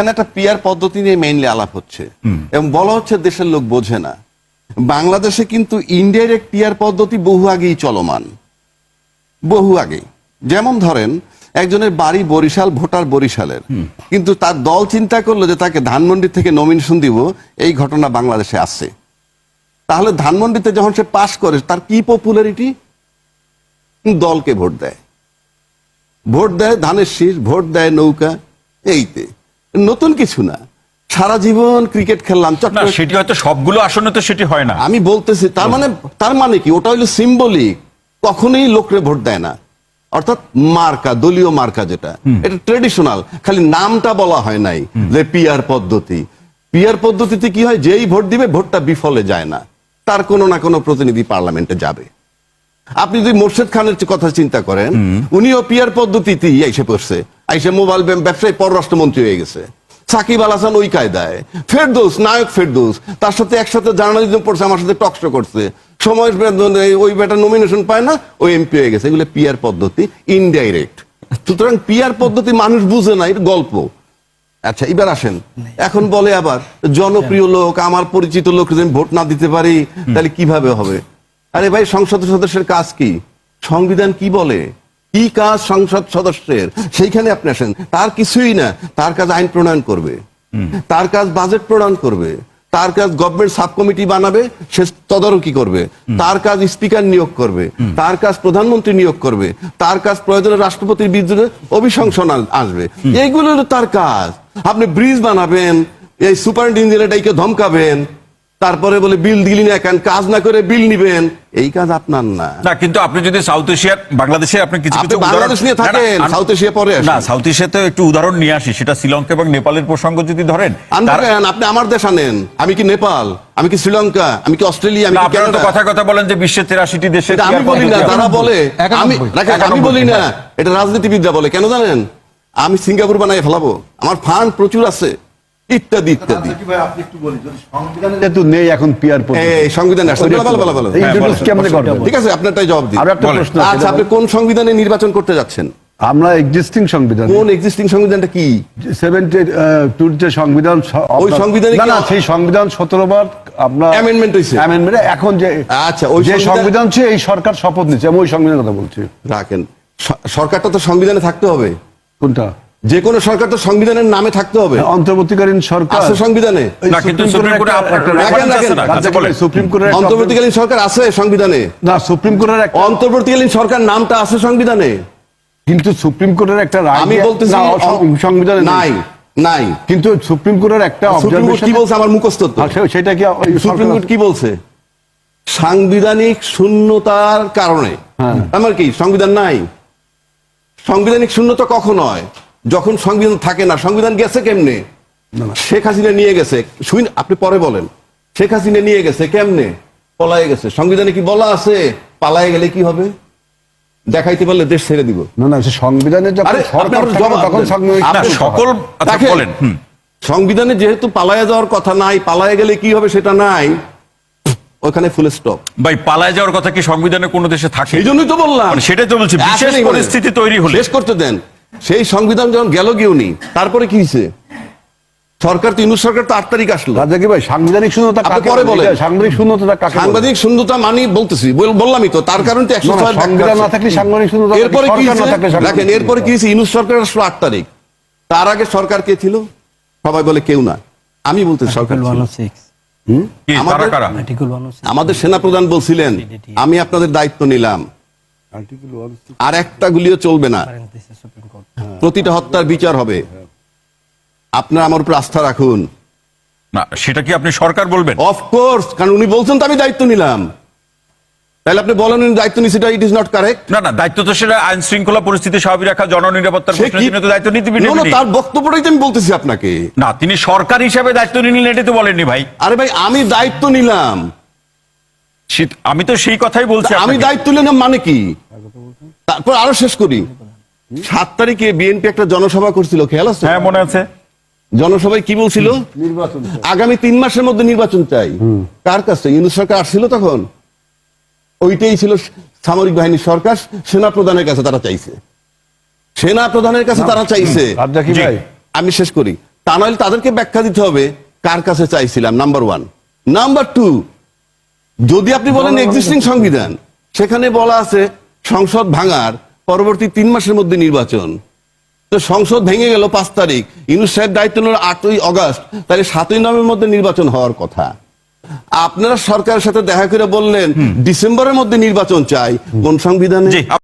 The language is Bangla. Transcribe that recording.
এখানে একটা পিয়ার পদ্ধতি নিয়ে মেইনলি আলাপ হচ্ছে। এবং বলা হচ্ছে দেশের লোক বোঝে না। বাংলাদেশে কিন্তু ইনডাইরেক্ট পিয়ার পদ্ধতি বহু আগেই চলমান। বহু আগে যেমন ধরেন একজনের বাড়ি বরিশাল ভোটার বরিশালের। কিন্তু তার দল চিন্তা করল যে তাকে ধানমন্ডি থেকে নমিনেশন দিব এই ঘটনা বাংলাদেশে আছে তাহলে ধানমন্ডিতে যখন সে পাশ করে তার কি পপুলারিটি দলকে ভোট দেয়। ভোট দেয় ধানের শীষ ভোট দেয় নৌকা এইতে। নতুন কিছু না। সারা জীবন ক্রিকেট খেললাম সেটি হয়তো সবগুলো আসনে তো সেটি হয় না। আমি বলতেছি তার মানে তার মানে কি? ওটা হলো সিম্বলিক কখনোই লোকরে ভোট দেয় না। অর্থাৎ মার্কা দলীয় মার্কা যেটা। এটা ট্রেডিশনাল খালি নামটা বলা হয় নাই যে পিয়ার পদ্ধতি। পিয়ার পদ্ধতিতে কি হয়? যেই ভোট দিবে ভোটটা বিফলে যায় না। তার কোনো না কোনো প্রতিনিধি পার্লামেন্টে যাবে। আপনি যদি মোর্শেদ খানের কথা চিন্তা করেন উনিও পিয়ার পদ্ধতিতেই এসে পড়ছে। এসে মোবাইল ব্যবসায়ী পররাষ্ট্রমন্ত্রী হয়ে গেছে। সাকিব আল হাসান ওই কায়দায়। ফেরদৌস নায়ক ফেরদোস তার সাথে একসাথে জার্নালিজম পড়ছে আমার সাথে টকশো করছে। সময় ওই বেটা নমিনেশন পায় না ওই এমপি হয়ে গেছে। এগুলো পিয়ার পদ্ধতি ইনডাইরেক্ট সুতরাং পিয়ার পদ্ধতি মানুষ বুঝে না এটা গল্প। আচ্ছা এবার আসেন। এখন বলে আবার জনপ্রিয় লোক আমার পরিচিত লোক যদি ভোট না দিতে পারি তাহলে কীভাবে হবে? আরে ভাই সংসদ সদস্যের কাজ কি? সংবিধান কি বলে? কি কাজ সংসদ সদস্যের? সেইখানে আপনি আসেন। তার কিছুই না। তার কাজ আইন প্রণয়ন করবে। তার কাজ বাজেট প্রণয়ন করবে। তার কাজ গভর্নমেন্ট সাব কমিটি বানাবে। সে তদারকি করবে। তার কাজ স্পিকার নিয়োগ করবে। তার কাজ প্রধানমন্ত্রী নিয়োগ করবে। তার কাজ প্রয়োজনে রাষ্ট্রপতির বিরুদ্ধে অভিশংসন আসবে। এইগুলো তার কাজ। আপনি ব্রিজ বানাবেন, এই সুপার ইঞ্জিনিয়ারটাকে ধমকাবেন। তারপরে বলে বিল দিলি না কেন? কাজ না করে বিল নিবেন। এই কাজ আপনার না। না কিন্তু আপনি যদি সাউথ এশিয়ার বাংলাদেশে আপনি কিছু কিছু উদাহরণ- বাংলাদেশ নিয়ে থাকেন, সাউথ এশিয়া পরে না সাউথ এশিয়াতে একটু উদাহরণ নিয়ে আসি সেটা শ্রীলঙ্কা এবং নেপালের প্রসঙ্গ যদি ধরেন আপনি আমার দেশ আনেন আমি কি নেপাল আমি কি শ্রীলঙ্কা আমি কি অস্ট্রেলিয়া আমি কি তো কথা কথা বলেন যে বিশ্বের তেরাশিটি দেশে এটা আমি বলি না তারা বলে। আমি আমি বলি না। এটা রাজনীতিবিদরা বলে। কেন জানেন? আমি সিঙ্গাপুর বানাই ফেলাবো। আমার ফান্ড প্রচুর আছে। ইত্যাদি ইত্যাদি। যেহেতু নেই এখন পিয়ার সংবিধান করবে ঠিক আছে আপনারটাই জবাব দিন। আচ্ছা আপনি কোন সংবিধানে নির্বাচন করতে যাচ্ছেন? আমরা এক্সিস্টিং সংবিধান। কোন এক্সিস্টিং সংবিধানটা কি? সেভেন্টি টুর যে সংবিধান ওই সংবিধানে না সেই সংবিধান সতেরো বার আপনার Amendment হয়েছে। এ এখন যে আচ্ছা, ওই যে সংবিধান- সংবিধান ছিল এই সরকার শপথ নিচ্ছে আমি ওই সংবিধানের কথা বলছি। রাখেন। সরকারটা তো সংবিধানে থাকতে হবে। কোনটা? যে কোনো সরকার তো সংবিধানের নামে থাকতে হবে। অন্তর্বর্তীকালীন সরকার। আছে সংবিধানে। সুপ্রিম কোর্টের আচ্ছা, অন্তর্বর্তীকালীন সরকার আছে সংবিধানে। না সুপ্রিম কোর্টের একটা অন্তর্বর্তীকালীন সরকার নামটা আছে সংবিধানে। কিন্তু সুপ্রিম কোর্টের একটা রায় আমি বলতেছি না, সংবিধানে নাই। নাই কিন্তু সুপ্রিম কোর্টের একটা সুপ্রিম কোর্ট কি বলছে আমার মুখস্থ সে- সেটা কি সুপ্রিম কোর্ট কি বলছে? সাংবিধানিক শূন্যতার কারণে। হ্যাঁ। আমার কি? সংবিধান নাই। সাংবিধানিক শূন্যতা কখন হয়? যখন সংবিধান থাকে না সংবিধান গেছে কেমনে? শেখ হাসিনা নিয়ে গেছে। শুন আপনি পরে বলেন। শেখ হাসিনা নিয়ে গেছে কেমনে? পলায়ে গেছে। সংবিধানে কি বলা আছে? পালায়ে গেলে কি হবে? দেখাইতে পারলে দেশ ছেড়ে দিব। না না সে সংবিধানের যখন আরে, সরকার আপনি আমার থাকে জবাব তখন দেন। সাংবিধানিক না, আপনি- সকল আচ্ছা, বলেন। সংবিধানে যেহেতু পালায় যাওয়ার কথা নাই পালায়ে গেলে কি হবে সেটা নাই ওখানে ফুল স্টপ ভাই পালায় যাওয়ার কথা কি সংবিধানে কোনো দেশে থাকে? এই জন্যই তো বললাম। মানে সেটাই তো বলছি, বিশেষ পরিস্থিতি তৈরি হলে। শেষ করতে দেন। সেই সংবিধান যখন গেল গিয়েওনি তারপরে কি হয়েছে? সরকার তো ইউনুস সরকার তো আট তারিখ আসলো। রাজা কি ভাই সাংবিধানিক শূন্যতা পরে বলে? সাংবিধানিক শূন্যতা কাকে? সাংবাদিক শূন্যতা মানি বলতেছি বললামই তো তার কারণ তো একশো ছয় সংবিধান না থাকলে সাংবিধানিক শূন্যতা এরপরে কি সাংবিধানিক দেখেন এরপরে কি হয়েছে? ইউনুস সরকার আসলো আট তারিখ। তার আগে সরকার কে ছিল? সবাই বলে কেউ না। আমি বলতে সরকার। 106. কি আমাদের- কারা? কারা Article 106. আমাদের সেনাপ্রধান বলছিলেন আমি আপনাদের দায়িত্ব নিলাম। আর একটা গুলিও চলবে না। Court. প্রতিটা হত্যার বিচার হবে। আপনারা আমার উপর আস্থা রাখুন। না সেটা কি আপনি সরকার বলবেন? অফকোর্স কারণ উনি বলছেন তো আমি দায়িত্ব নিলাম। তাহলে আপনি বলেন দায়িত্ব নিচ্ছে ইট ইজ নট কারেক্ট না না দায়িত্ব তো সেটা আইন শৃঙ্খলা পরিস্থিতি স্বাভাবিক রাখা জননিরাপত্তার তো দায়িত্ব নিতে তার বক্তব্যটাই আমি বলতেছি আপনাকে। না তিনি সরকার হিসেবে দায়িত্ব নিলেন এটি তো বলেননি ভাই। আরে ভাই আমি দায়িত্ব নিলাম। আমি তো সেই কথাই বলছি আমি। দায়িত্ব নিলাম মানে কি? তারপর আরও শেষ করি। সাত তারিখে বিএনপি একটা জনসভা করছিল খেয়াল আছে? হ্যাঁ মনে আছে। জনসভায় কি বলছিল? নির্বাচন আগামী তিন মাসের মধ্যে নির্বাচন চাই। কার কাছে? ইউনুস সরকার আসছিল তখন? ওইটাই ছিল সামরিক বাহিনীর সরকার সেনা প্রধানের কাছে তারা চাইছে। সেনা প্রধানের কাছে তারা চাইছে। আমি শেষ করি। তা নইলে তাদেরকে ব্যাখ্যা দিতে হবে কার কাছে চাইছিলাম? নাম্বার ওয়ান নাম্বার টু যদি আপনি বলেন এক্সিস্টিং সংবিধান সেখানে বলা আছে সংসদ ভাঙার পরবর্তী তিন মাসের মধ্যে নির্বাচন। তো সংসদ ভেঙে গেল পাঁচ তারিখ ইউনুস সাহেব দায়িত্ব নিল আটই অগস্ট তাহলে সাতই নভেম্বর মধ্যে নির্বাচন হওয়ার কথা। আপনারা সরকারের সাথে দেখা করে বললেন ডিসেম্বরের মধ্যে নির্বাচন চাই কোন সংবিধানে?